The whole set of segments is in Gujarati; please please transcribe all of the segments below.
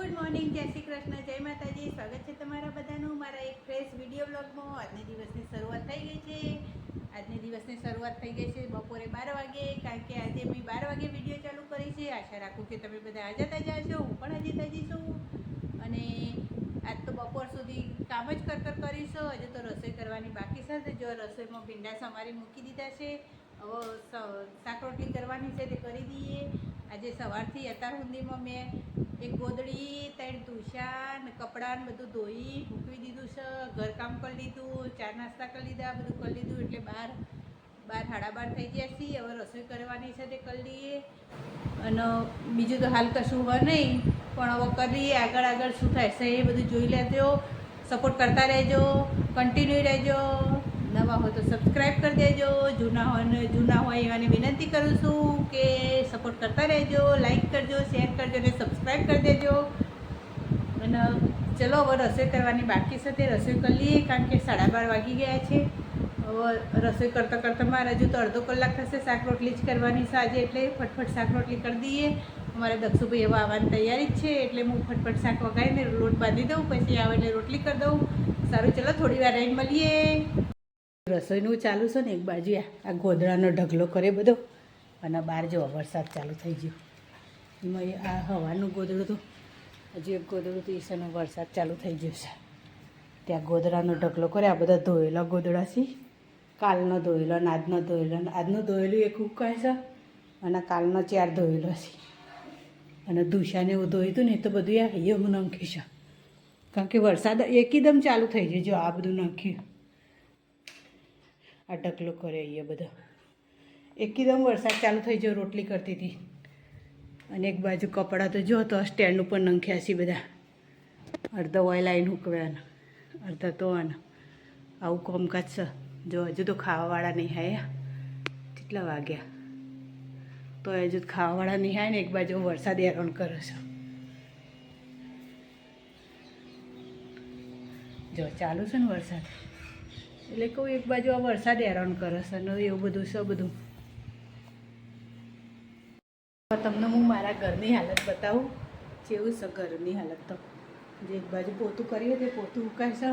ગુડ મોર્નિંગ, જય શ્રી કૃષ્ણ, જય માતાજી. સ્વાગત છે તમારા બધાનું મારા એક ફ્રેશ વીડિયો બ્લોગમાં આજના દિવસની શરૂઆત થઈ ગઈ છે. આજની દિવસની શરૂઆત થઈ ગઈ છે બપોરે બાર વાગે, કારણ કે આજે મેં બાર વાગે વીડિયો ચાલુ કરી છે. આશા રાખું કે તમે બધા આજે તાજા છો હું પણ આજે તાજી છું. અને આજ તો બપોર સુધી કામ જ કરતર કર કરીશું. હજુ તો રસોઈ કરવાની બાકી છે. જો રસોઈમાં ભીંડા સમારી મૂકી દીધા છે. હવે શાક રોટલી કરવાની છે તે કરી દઈએ. આજે સવારથી અત્યાર સુધીમાં મેં એક ગોદડી, ત્રણ તુષા ને બધું ધોઈ મૂકવી દીધું છે. ઘરકામ કરી લીધું, ચા નાસ્તા કરી લીધા, બધું કરી લીધું એટલે બહાર બાર હાડા બાર થઈ ગયા છીએ. હવે રસોઈ કરવાની છે તે કરી લઈએ. અને બીજું તો હાલ કશું હોય નહીં, પણ હવે કરીએ આગળ આગળ શું થાય છે એ બધું જોઈ લેજો. સપોર્ટ કરતા રહેજો. કન્ટિન્યુ રહેજો. નવા હોય તો સબસ્ક્રાઈબ કરી દેજો. જૂના હોય જૂના હોય એવાને વિનંતી કરું છું કે સપોર્ટ કરતા રહેજો લાઈક કરજો શેર કરજો અને સબસ્ક્રાઈબ કરી દેજો. અને ચલો, હવે રસોઈ કરવાની બાકી સાથે રસોઈ કરી લઈએ, કારણ કે સાડા બાર વાગી ગયા છે. હવે રસોઈ કરતાં કરતાં મારે હજુ તો અડધો કલાક થશે શાક રોટલી જ કરવાની સાંજે એટલે ફટફટ શાક રોટલી કરી દઈએ. અમારે દક્ષુભાઈ એવા આવવાની તૈયારી જ છે, એટલે હું ફટફટ શાક વગાડીને લોટ બાંધી દઉં, પછી આવે એટલે રોટલી કરી દઉં. સારું, ચલો, થોડી વાર રહીને મળીએ. રસોઈનું ચાલુ છે ને, એક બાજુ આ ગોદડાનો ઢગલો કરે બધો. અને બહાર જો વરસાદ ચાલુ થઈ ગયો. એમાં આ હવાનું ગોદડું હતું હજુ એક ગોદડું હતું ઈશાનો વરસાદ ચાલુ થઈ ગયો છે. ત્યાં ગોદડાનો ઢગલો કરે, આ બધા ધોયેલા ગોદડા છે. કાલનો ધોયેલો ને આજનો ધોયેલો ને, આજનો ધોયેલું એક ઉકાય છે અને કાલનો ચાર ધોયેલો છે. અને દુષાને એવું ધોયું હતું ને, એ તો બધું આ હું નાખ્યું છે. કારણ કે વરસાદ એકદમ ચાલુ થઈ ગયો, જો આ બધું નાખ્યું. આ ઢગલો કરે અહીંયા બધા. એકદમ વરસાદ ચાલુ થઈ ગયો, રોટલી કરતી હતી. અને એક બાજુ કપડાં તો જો તો સ્ટેન્ડ ઉપર નંખ્યા છે બધા. અડધા ઓઇલ આવીને હુકવ્યાના અડધા તો આવું કોમકાજ છે. જો હજુ તો ખાવાવાળા નહીં હાયા. કેટલા વાગ્યા? તો હજુ ખાવાવાળા નહીં હાય ને એક બાજુ વરસાદ હેરાન કરે છે. જો ચાલુ છે ને વરસાદ? એટલે કહું, એક બાજુ આ વરસાદ હેરાન કરે છે ને એવું બધું છે બધું. તમને હું મારા ઘરની હાલત બતાવું, કેવું છે ઘરની હાલત તો. જે એક બાજુ પોતું કર્યું તે પોતું ઉકાય છે.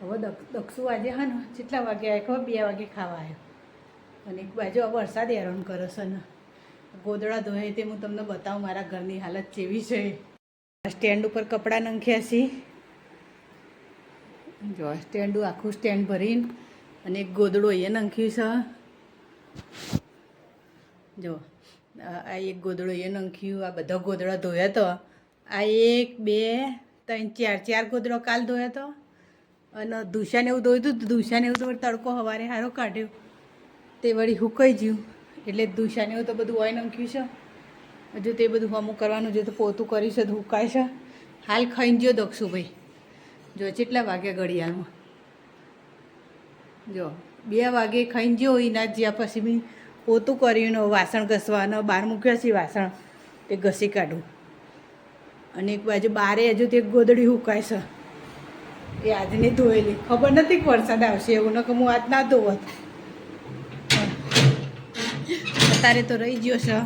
હવે દક્ષ આજે હા ને, કેટલા વાગે આવ્યો ખબર? બે વાગે ખાવા આવ્યો અને એક બાજુ આ વરસાદ હેરાન કરે છે ને. ગોદડા ધોય તે હું તમને બતાવું મારા ઘરની હાલત કેવી છે. સ્ટેન્ડ ઉપર કપડાં નંખ્યા છે. જો, સ્ટેન્ડ, આખું સ્ટેન્ડ ભરીને અને એક ગોદડો એ નાખ્યું છે. જો, આ એક ગોદડો એ નાખ્યું, આ બધા ગોદડા ધોયા તો. આ એક, બે, ત્રણ, ચાર ચાર ગોદડો કાલ ધોયા તો. અને દુશાને એવું ધોયું હતું, દુશાને એવું તો તડકો સવારે સારો કાઢ્યો. તે વળી હુકાઈ ગયું. એટલે દુશાને એવું તો બધું હોય નાખ્યું છે. હજુ તે બધું અમુક કરવાનું છે, તો પોતું કરીશ તો હુકાય છે. હાલ ખાઈને જ્યો દક્ષુભાઈ. જો કેટલા વાગ્યા ઘડિયાળમાં? જો, બે વાગે ખાઈને જો એના જ્યાં, પછી મેં પોતું કર્યું વાસણ ઘસવાનો બહાર મૂક્યા છે વાસણ, તે ઘસી કાઢું. અને એક બાજુ બારે હજુ તે ગોદડી હુકાય છે. એ આજની ધોયેલી. ખબર નથી કે વરસાદ આવશે એવું ન કે હું આજ ના ધોવત. અત્યારે તો રહી ગયો છે.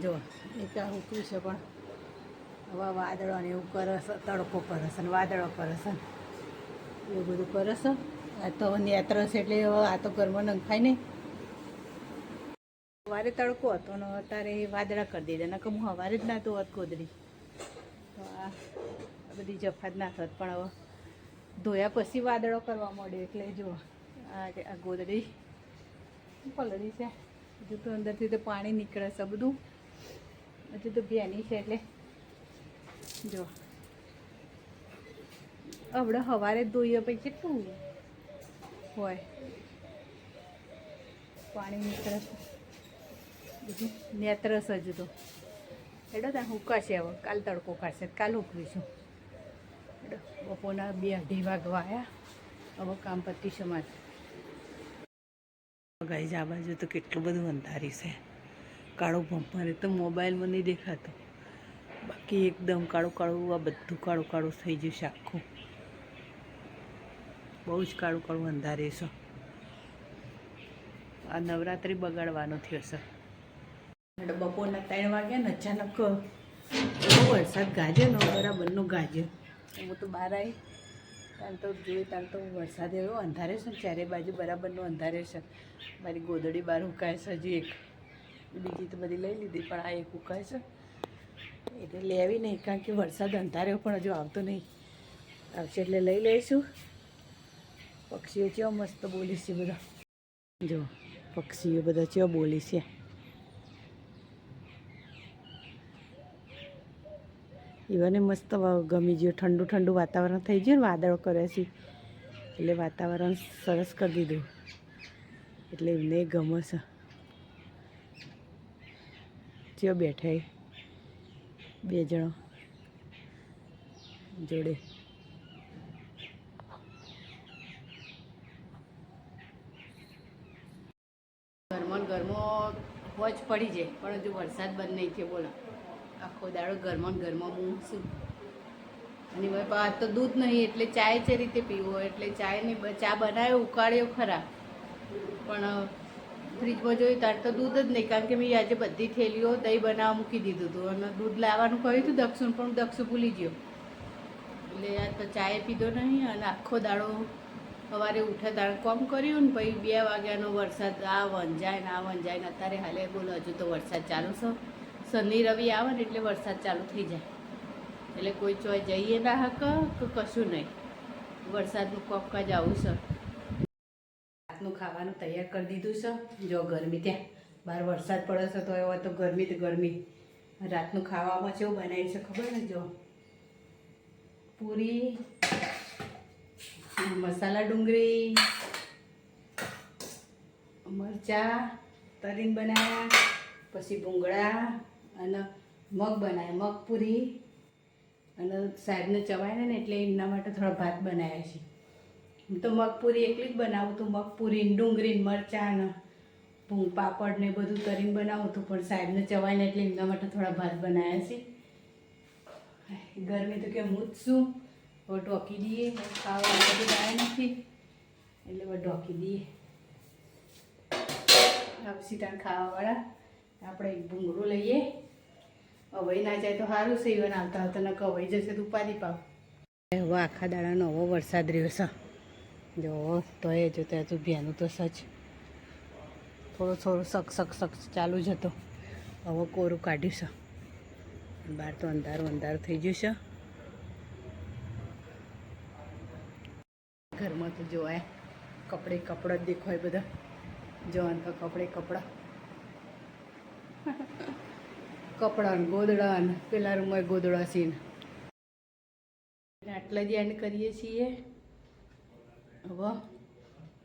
જો એક આ હુક્યું છે પણ. હવે વાદળો ને એવું કરસ, તડકો કરસ અને વાદળો કરસ એવું બધું કરસ. આ તો નેત્રસ એટલે આ તો ઘરમાં નંખાય નહીં સવારે તડકો હતો ને અત્યારે વાદળા કરી દીધા, નકર હું સવારે જ ના તો હોત ગોદડી. તો આ બધી જફાત ના થત પણ હવે ધોયા પછી વાદળો કરવા માંડ્યો એટલે જો આ ગોદડી પલળી છે. હજુ તો અંદરથી તો પાણી નીકળે છે બધું. હજુ તો ભેની છે એટલે જો. આપણે સવારે ધોઈએ પછી કેટલું હોય? પાણી છે બીજું નેત્રસ હજુ તો. એટલે ત્યાં હુકાશે હવે. કાલ તડકો કાઢશે કાલ ઉકવીશું એટલે બપોરના બે અઢી વાગવા આવ્યા હવે કામ પતી સમાજ ગઈ આ બાજુ તો કેટલું બધું અંધારી છે. કાળું ભંપારે તો મોબાઈલમાં નહીં દેખાતું. બાકી એકદમ કાળું કાળું, આ બધું કાળું કાળું થઈ ગયું છે આખું. બહુ જ કાળું કાળું અંધારે છે. આ નવરાત્રિ બગાડવાનો થયો છે. બપોરના ત્રણ વાગ્યા ને અચાનક એવો વરસાદ ગાજ્યો ને, બરાબરનો ગાજ્યો. હું તો બહાર આવી ત્યાં તો જોઈ ત્યાં તો વરસાદ એવો અંધારે છે ચારે બાજુ બરાબરનો અંધારે છે. મારી ગોદડી બહાર ઉકાય છે હજી એક. બીજી તો બધી લઈ લીધી, પણ આ એક ઉકાય છે. એટલે લેવી નહીં, કારણ કે વરસાદ અંધાર્યો પણ હજુ આવતો નહીં. આવશે એટલે લઈ લઈશું. પક્ષીઓ ચેવો મસ્ત બોલી છે બધા. જો, પક્ષીઓ બધા ચેવો બોલી છે. એવાને મસ્ત ગમી ગયું ઠંડુ ઠંડુ વાતાવરણ થઈ ગયું ને, વાદળો કરે છે. એટલે વાતાવરણ સરસ કરી દીધું. એટલે એમને ગમે છે. ચેવો બેઠા બે જણો. જોડે. ઘરમાં ઘરમાં હોજ પડી જાય, પણ હજુ વરસાદ બંધ નહીં થયો, બોલો. આખો દાડો ઘરમાં ઘરમાં હું શું અને મારી પાસે તો દૂધ નહીં, એટલે ચાય છે રીતે પીવો એટલે ચાય નહીં ચા બનાવ્યો, ઉકાળ્યો ખરા. પણ ફ્રીજમાં જોયું તાર તો દૂધ જ નહીં, કારણ કે મેં આજે બધી થેલીઓ દહીં બનાવવા મૂકી દીધું હતું. અને દૂધ લાવવાનું કહ્યું હતું દક્ષુણ પણ દક્ષું ભૂલી ગયો. એટલે આ તો ચાય પીધો નહીં અને આખો દાડો સવારે ઉઠે તારે કોમ કર્યું ને પછી બે વાગ્યાનો વરસાદ, આ વંજાય ને આ વંજાય ને અત્યારે હાલે બોલો, હજુ તો વરસાદ ચાલુ છે. શનિ, રવિ આવે ને એટલે વરસાદ ચાલુ થઈ જાય. એટલે કોઈ ચોય જઈએ ના હક કે કશું નહીં. વરસાદનું કોકકા જ આવું છે. રાતનું ખાવાનું તૈયાર કરી દીધું છે. જો ગરમી ત્યાં બહાર વરસાદ પડે છે તો એવો તો ગરમી તો ગરમી. રાતનું ખાવામાં કેવું બનાવ્યું છે ખબર ને? જો પૂરી, મસાલા ડુંગળી, મરચાં તરીને બનાવ્યા, પછી ભૂંગળા અને મગ બનાવ્યા મગ પૂરી અને સાહેબને ચવાય ને એટલે એમના માટે થોડા ભાત બનાવ્યા છે. હું તો મગપૂરી એકલી જ બનાવું તું મગપૂરી ડુંગળી મરચાં ને ભૂંગ પાપડ ને બધું કરીને બનાવું તું પણ સાહેબને ચવાય ને એટલે એમના માટે થોડા ભાત બનાવ્યા છે. ગરમી તો કેમ હું જ છું હવે ઢોકી દઈએ ખાવા બધું લાવે નથી. એટલે હવે ઢોકી દઈએ. આવશી તાણ ખાવાવાળા. આપણે એક ભૂંગળું લઈએ. અવાઈ ના જાય તો સારું છે, ઈવન આવતા આવતા ન કવાઈ જશે તો ઉપાધિ પાવ. હવે આખા દાડાનો નવો વરસાદ રહ્યો છે. જો, તો એ જો ત્યાં તો ભ્યાનું તો સચ થોડો થોડો સક સક સક ચાલુ જ હતો. હવે કોરું કાઢ્યું છે. બહાર તો અંધારું અંધારું થઈ ગયું છે. ઘરમાં તો જોવાય, કપડે કપડાં જ દેખાય બધા. જોવાનું તો કપડે કપડાં. કપડાં ગોદડા પેલા રૂમમાં ગોદડા સીન. આટલા જ એન્ડ કરીએ છીએ. હવે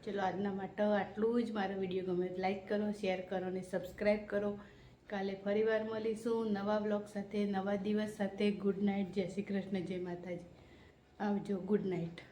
ચલો આજના માટે આટલું જ. મારો વીડિયો ગમે લાઈક કરો, શેર કરો અને સબસ્ક્રાઈબ કરો. કાલે ફરીવાર મળીશું નવા બ્લોગ સાથે, નવા દિવસ સાથે. Good night. જય શ્રી કૃષ્ણ, જય માતાજી. આવજો, ગુડ નાઇટ.